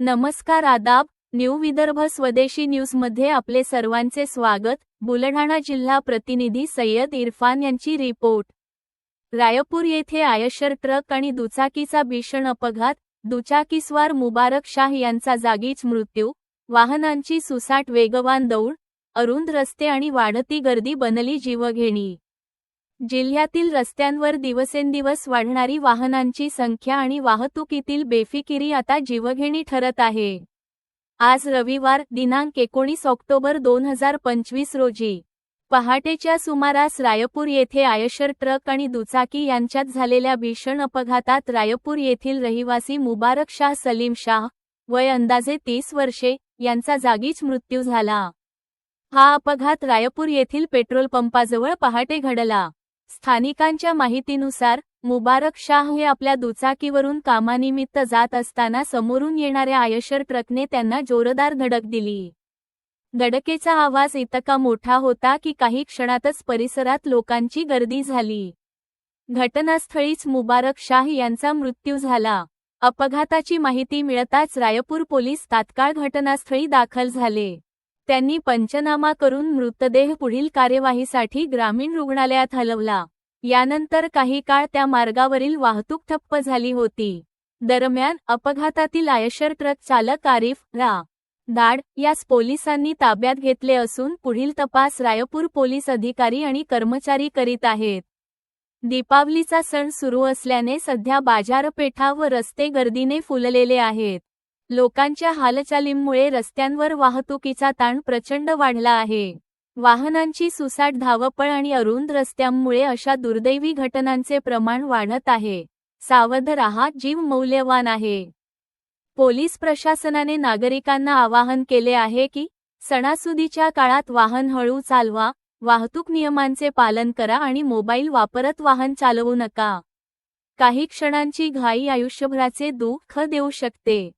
नमस्कार आदाब न्यू विदर्भ स्वदेशी न्यूजमध्ये आपले सर्वांचे स्वागत. बुलढाणा जिल्हा प्रतिनिधी सय्यद इरफान यांची रिपोर्ट. रायपूर येथे आयशर ट्रक आणि दुचाकीचा भीषण अपघात. दुचाकीस्वार मुबारक शाह यांचा जागीच मृत्यू. वाहनांची सुसाट वेगवान दौड. अरुंद रस्ते आणि वाढती गर्दी बनली जीवघेणी. जिल्ह्यातील रस्त्यांवर दिवसेंदिवस वाढणारी वाहनांची संख्या आणि वाहतुकीतील बेफिकिरी आता जीवघेणी ठरत आहे. आज रविवार दिनांक एकोणीस ऑक्टोबर दोन हजार पंचवीस रोजी. पहाटेच्या सुमारास रायपूर येथे आयशर ट्रक आणि दुचाकी यांच्यात झालेल्या भीषण अपघातात रायपूर येथील रहिवासी मुबारक शाह सलीम शाह वय अंदाजे तीस वर्षे यांचा जागीच मृत्यू झाला. हा अपघात रायपूर येथील पेट्रोल पंपाजवळ पहाटे घडला. स्थानिकांच्या माहितीनुसार मुबारक शाह हे आपल्या दुचाकीवरून कामानिमित्त जात असताना समोरून येणाऱ्या आयशर ट्रकने त्यांना जोरदार धडक दिली. धडकेचा आवाज इतका मोठा होता की काही क्षणातच परिसरात लोकांची गर्दी झाली. घटनास्थळीच मुबारक शाह यांचा मृत्यू झाला. अपघाताची माहिती मिळताच रायपूर पोलीस तात्काळ घटनास्थळी दाखल झाले. त्यांनी पंचनामा करून मृतदेह पुढील कार्यवाहीसाठी ग्रामीण रुग्णालयात हलवला. यानंतर काही काळ त्या मार्गावरील वाहतूक ठप्प झाली होती. दरम्यान अपघातातील आयशर ट्रक चालक आरिफ रा. दाड यास पोलिसांनी ताब्यात घेतले असून पुढील तपास रायपूर पोलीस अधिकारी आणि कर्मचारी करीत आहेत. दीपावलीचा सण सुरू असल्याने सध्या बाजारपेठा व रस्ते गर्दीने फुललेले आहेत. लोकांच्या हालचालींमुळे रस्त्यांवर वाहतुकीचा ताण प्रचंड वाढला आहे. वाहनांची सुसाट धावपळ आणि अरुंद रस्त्यांमुळे अशा दुर्दैवी घटनांचे प्रमाण वाढत आहे. सावध राहा जीव मौल्यवान आहे. पोलीस प्रशासनाने नागरिकांना आवाहन केले आहे की सणासुदीच्या काळात वाहन हळू चालवा वाहतूक नियमांचे पालन करा आणि मोबाईल वापरत वाहन चालवू नका. काही क्षणांची घाई आयुष्यभराचे दुःख देऊ शकते.